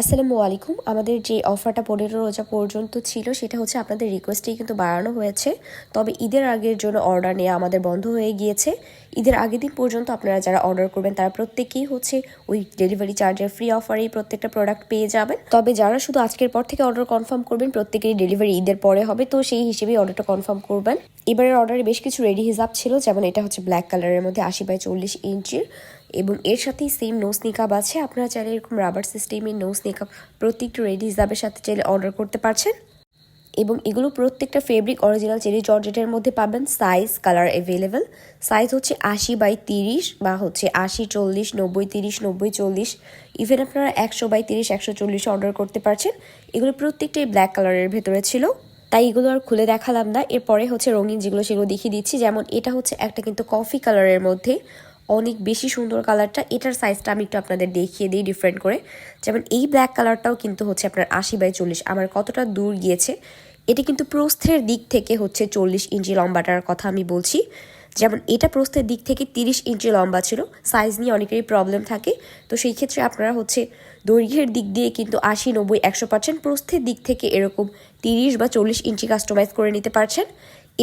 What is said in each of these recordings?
আসসালামু আলাইকুম। আমাদের যে অফারটা পনেরো রোজা পর্যন্ত ছিল, সেটা হচ্ছে আপনাদের রিকোয়েস্টেই কিন্তু বাড়ানো হয়েছে। তবে ঈদের আগের জন্য অর্ডার নেওয়া আমাদের বন্ধ হয়ে গিয়েছে। ঈদের আগের দিন পর্যন্ত আপনারা যারা অর্ডার করবেন, তারা প্রত্যেকেই হচ্ছে ওই ডেলিভারি চার্জের ফ্রি অফারেই প্রত্যেকটা প্রোডাক্ট পেয়ে যাবেন। তবে যারা শুধু আজকের পর থেকে অর্ডার কনফার্ম করবেন, প্রত্যেকেরই ডেলিভারি ঈদের পরে হবে। তো সেই হিসেবেই অর্ডারটা কনফার্ম করবেন। এবারের অর্ডারে বেশ কিছু রেডি হিসাব ছিল, যেমন এটা হচ্ছে ব্ল্যাক কালারের মধ্যে আশি বাই চল্লিশ ইঞ্চির এবং এর সাথেই সেম নোস নিকাব আছে। আপনারা চাইলে এরকম রাবার সিস্টেমের নোস নিকাব প্রত্যেকটা রেডি হিসাবের সাথে চাইলে অর্ডার করতে পারছেন। এবং এগুলো প্রত্যেকটা ফেব্রিক অরিজিনাল চেরি জর্জেটের মধ্যে পাবেন। সাইজ কালার অ্যাভেলেবেল সাইজ হচ্ছে আশি বাই তিরিশ বা হচ্ছে আশি, চল্লিশ, নব্বই, তিরিশ, নব্বই, চল্লিশ। ইভেন আপনারা একশো বাই তিরিশ, একশো চল্লিশ অর্ডার করতে পারছেন। এগুলো প্রত্যেকটাই ব্ল্যাক কালারের ভেতরে ছিল। তাই এগুলো আর খুলে দেখালাম না। এরপরে হচ্ছে রঙিন যেগুলো সেগুলো দেখিয়ে দিচ্ছি। যেমন এটা হচ্ছে একটা কিন্তু কফি কালারের মধ্যে। অনেক বেশি সুন্দর কালারটা। এটার সাইজটা আমি একটু আপনাদের দেখিয়ে দিই ডিফারেন্ট করে। যেমন এই ব্ল্যাক কালারটাও কিন্তু হচ্ছে আপনার আশি বাই চল্লিশ। আমার কতটা দূর গিয়েছে, এটি কিন্তু প্রস্থের দিক থেকে হচ্ছে চল্লিশ ইঞ্চি লম্বাটার কথা আমি বলছি। যেমন এটা প্রস্থের দিক থেকে তিরিশ ইঞ্চি লম্বা ছিল সাইজ নিয়ে অনেকেরই প্রবলেম থাকে। তো সেই ক্ষেত্রে আপনারা হচ্ছে দৈর্ঘ্যের দিক দিয়ে কিন্তু আশি, নব্বই, একশো পার্সেন্ট প্রস্থের দিক থেকে এরকম তিরিশ বা চল্লিশ ইঞ্চি কাস্টমাইজ করে নিতে পারছেন।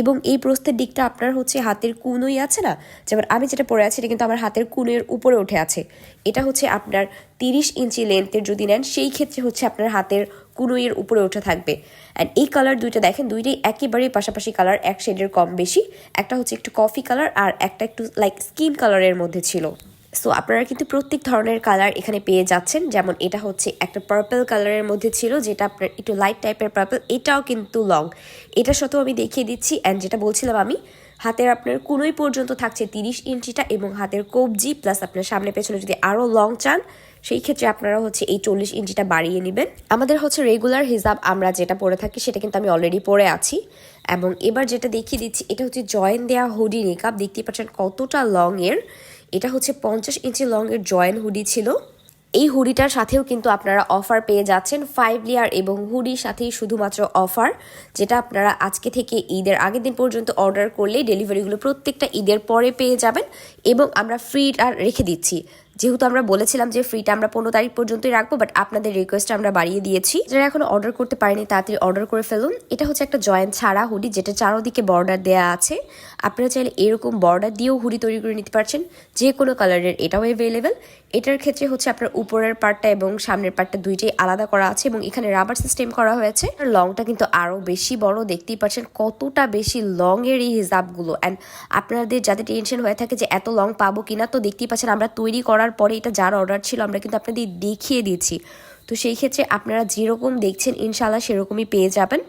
এবং এই প্রস্থের দিকটা আপনার হচ্ছে হাতের কুনোই আছে না? যেমন আমি যেটা পরে আছি, এটা কিন্তু আমার হাতের কুনোয়ের উপরে উঠে আছে। এটা হচ্ছে আপনার তিরিশ ইঞ্চি লেন্থের যদি নেন, সেই ক্ষেত্রে হচ্ছে আপনার হাতের কুনোইয়ের উপরে উঠে থাকবে। অ্যান্ড এই কালার দুইটা দেখেন, দুইটাই একেবারেই পাশাপাশি কালার এক শেডের কম বেশি, একটা হচ্ছে একটু কফি কালার আর একটা একটু লাইক স্কিন কালারের মধ্যে ছিল। সো আপনারা কিন্তু প্রত্যেক ধরনের কালার এখানে পেয়ে যাচ্ছেন। যেমন এটা হচ্ছে একটা পার্পল কালারের মধ্যে ছিল, যেটা আপনার একটু লাইট টাইপের পার্পল এটাও কিন্তু লং এটা সাথেও আমি দেখিয়ে দিচ্ছি অ্যান্ড যেটা বলছিলাম আমি, হাতের আপনার কুনোই পর্যন্ত থাকছে তিরিশ ইঞ্চিটা এবং হাতের কবজি প্লাস আপনার সামনে পেছনে যদি আরও লং চান, সেই ক্ষেত্রে আপনারা হচ্ছে এই চল্লিশ ইঞ্চিটা বাড়িয়ে নেবেন। আমাদের হচ্ছে রেগুলার হিসাব আমরা যেটা পরে থাকি, সেটা কিন্তু আমি অলরেডি পরে আছি। এবং এবার যেটা দেখিয়ে দিচ্ছি, এটা হচ্ছে জয়েন দেয়া হুডি মেকআপ দেখতেই পাচ্ছেন কতটা লং এর। এটা হচ্ছে পঞ্চাশ ইঞ্চি লংয়ের জয়েন্ট জয়েন হুডি ছিল। এই হুডিটার সাথেও কিন্তু আপনারা অফার পেয়ে যাচ্ছেন ফাইভ লেয়ার এবং হুডির সাথেই শুধুমাত্র অফার যেটা আপনারা আজকে থেকে ঈদের আগের দিন পর্যন্ত অর্ডার করলে ডেলিভারিগুলো প্রত্যেকটা ঈদের পরে পেয়ে যাবেন এবং আমরা ফ্রিটা রেখে দিচ্ছি। যেহেতু আমরা বলেছিলাম যে ফ্রিটা আমরা পনেরো তারিখ পর্যন্তই রাখব বাট আপনাদের রিকোয়েস্ট আমরা বাড়িয়ে দিয়েছি। যারা এখনও অর্ডার করতে পারেনি, তাড়াতাড়ি অর্ডার করে ফেলুন। এটা হচ্ছে একটা জয়েন্ট ছাড়া হুডি যেটা চারোদিকে বর্ডার দেয়া আছে। আপনারা চাইলে এরকম বর্ডার দিয়েও হুডি তৈরি করে নিতে পারছেন। যে কোনো কালারের এটাও অ্যাভেলেবেল এটার ক্ষেত্রে হচ্ছে আপনার উপরের পার্টটা এবং সামনের পার্টটা দুইটাই আলাদা করা আছে এবং এখানে রাবার সিস্টেম করা হয়েছে। লংটা কিন্তু আরও বেশি বড়, দেখতেই পাচ্ছেন কতটা বেশি লং এর এই হিসাবগুলো অ্যান্ড আপনাদের যাদের টেনশন হয়ে থাকে যে এত লং পাবো কিনা, তো দেখতেই পাচ্ছেন আমরা তৈরি করার পরে এটা যার অর্ডার ছিল, আমরা কিন্তু আপনাদের দেখিয়ে দিয়েছি। তো সেই ক্ষেত্রে আপনারা যেরকম দেখছেন ইনশাল্লাহ সেরকমই পেয়ে যাবেন।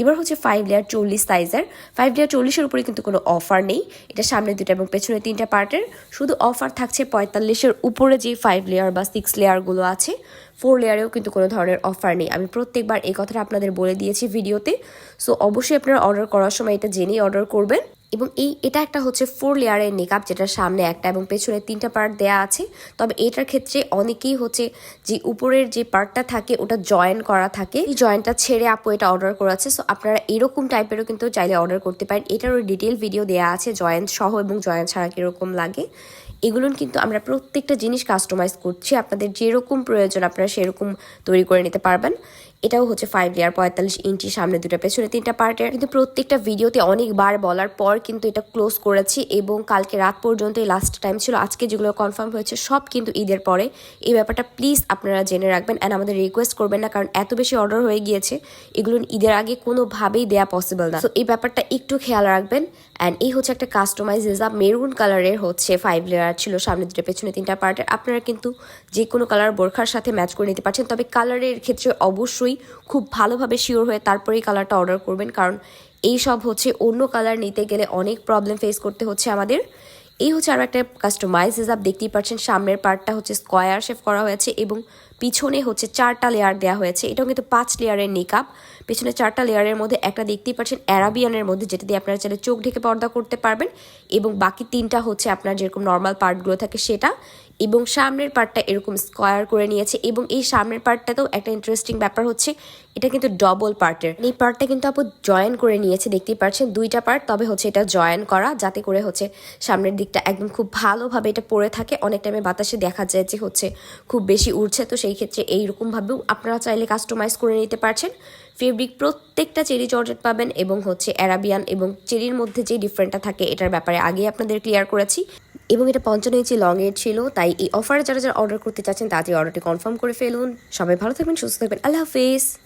এবার হচ্ছে ফাইভ লেয়ার চল্লিশ সাইজের ফাইভ লেয়ার চল্লিশের উপরে কিন্তু কোনো অফার নেই। এটা সামনে দুটো এবং পেছনে তিনটা পার্টের শুধু অফার থাকছে পঁয়তাল্লিশের উপরে যে ফাইভ লেয়ার বা সিক্স লেয়ারগুলো আছে ফোর লেয়ারেও কিন্তু কোনো ধরনের অফার নেই। আমি প্রত্যেকবার এই কথাটা আপনাদের বলে দিয়েছি ভিডিওতে। সো অবশ্যই আপনারা অর্ডার করার সময় এটা জেনেই অর্ডার করবেন। এবং এই, এটা একটা হচ্ছে ফোর লেয়ারের মেকআপ যেটা সামনে একটা এবং পেছনে তিনটা পার্ট দেয়া আছে। তবে এটার ক্ষেত্রে অনেকেই হচ্ছে যে উপরের যে পার্টটা থাকে, ওটা জয়েন করা থাকে। এই জয়েন্টটা ছেড়ে আপু এটা অর্ডার করেছে সো আপনারা এরকম টাইপেরও কিন্তু চাইলে অর্ডার করতে পারেন। এটারও ডিটেল ভিডিও দেওয়া আছে জয়েন্ট সহ এবং জয়েন্ট ছাড়া কীরকম লাগে। এগুলো কিন্তু আমরা প্রত্যেকটা জিনিস কাস্টমাইজ করছি। আপনাদের যেরকম প্রয়োজন, আপনারা সেরকম তৈরি করে নিতে পারবেন। এটাও হচ্ছে ফাইভ লেয়ার পঁয়তাল্লিশ ইঞ্চি সামনে দুটো পেছনে তিনটা পার্টের। কিন্তু প্রত্যেকটা ভিডিওতে অনেকবার বলার পর কিন্তু এটা ক্লোজ করেছি এবং কালকে রাত পর্যন্ত এই লাস্ট টাইম ছিল। আজকে যেগুলো কনফার্ম হয়েছে সব কিন্তু ঈদের পরে। এই ব্যাপারটা প্লিজ আপনারা জেনে রাখবেন অ্যান্ড আমাদের রিকোয়েস্ট করবেন না কারণ এত বেশি অর্ডার হয়ে গিয়েছে। এগুলো ঈদের আগে কোনোভাবেই দেয়া পসিবল না। তো এই ব্যাপারটা একটু খেয়াল রাখবেন অ্যান্ড এই হচ্ছে একটা কাস্টমাইজ হিসাব মেরুন কালারের হচ্ছে ফাইভ লেয়ার ছিল সামনে দুটো পেছনে তিনটা পার্টের। আপনারা কিন্তু যে কোনো কালার বোরখার সাথে ম্যাচ করে নিতে পারছেন। তবে কালারের ক্ষেত্রে অবশ্যই খুব ভালোভাবে শিওর হয়ে তারপরেই কালারটা অর্ডার করবেন। কারণ এই সব হচ্ছে অন্য কালার নিতে গেলে অনেক প্রবলেম ফেস করতে হচ্ছে আমাদের। এই হচ্ছে আরও একটা কাস্টমাইজ হিসাব দেখতেই পাচ্ছেন সামনের পার্টটা হচ্ছে স্কোয়ার শেপ করা হয়েছে এবং পিছনে হচ্ছে চারটা লেয়ার দেওয়া হয়েছে। এটাও কিন্তু পাঁচ লেয়ারের নিকাপ পেছনে চারটা লেয়ারের মধ্যে একটা দেখতেই পাচ্ছেন অ্যারাবিয়ানের মধ্যে, যেটা দিয়ে আপনারা চাইলে চোখ ঢেকে পর্দা করতে পারবেন। এবং বাকি তিনটা হচ্ছে আপনার যেরকম নর্মাল পার্টগুলো থাকে সেটা। এবং সামনের পার্টটা এরকম স্কোয়ার করে নিয়েছে। এবং এই সামনের পার্টটাতেও একটা ইন্টারেস্টিং ব্যাপার হচ্ছে, এটা কিন্তু ডবল পার্টের এই পার্টটা কিন্তু আপু জয়েন করে নিয়েছে, দেখতেই পাচ্ছেন দুইটা পার্ট তবে হচ্ছে এটা জয়েন করা, যাতে করে হচ্ছে সামনের দিকটা একদম খুব ভালোভাবে এটা পড়ে থাকে। অনেক টাইমে বাতাসে দেখা যায় যে হচ্ছে খুব বেশি উড়ছে, তো সেই ক্ষেত্রে এইরকমভাবেও আপনারা চাইলে কাস্টমাইজ করে নিতে পারছেন। ফেব্রিক প্রত্যেকটা চেরি জর্জেট পাবেন এবং হচ্ছে অ্যারাবিয়ান এবং চেরির মধ্যে যে ডিফারেন্টটা থাকে এটার ব্যাপারে আগে আপনাদের ক্লিয়ার করেছি। এবং এটা পঞ্চান্ন ইঞ্চি লং এর ছিল, তাই এই অফারে যারা যারা অর্ডার করতে চাচ্ছেন তাড়াতাড়ি অর্ডারটি কনফার্ম করে ফেলুন। সবাই ভালো থাকবেন, সুস্থ থাকবেন। আল্লাহ হাফিজ।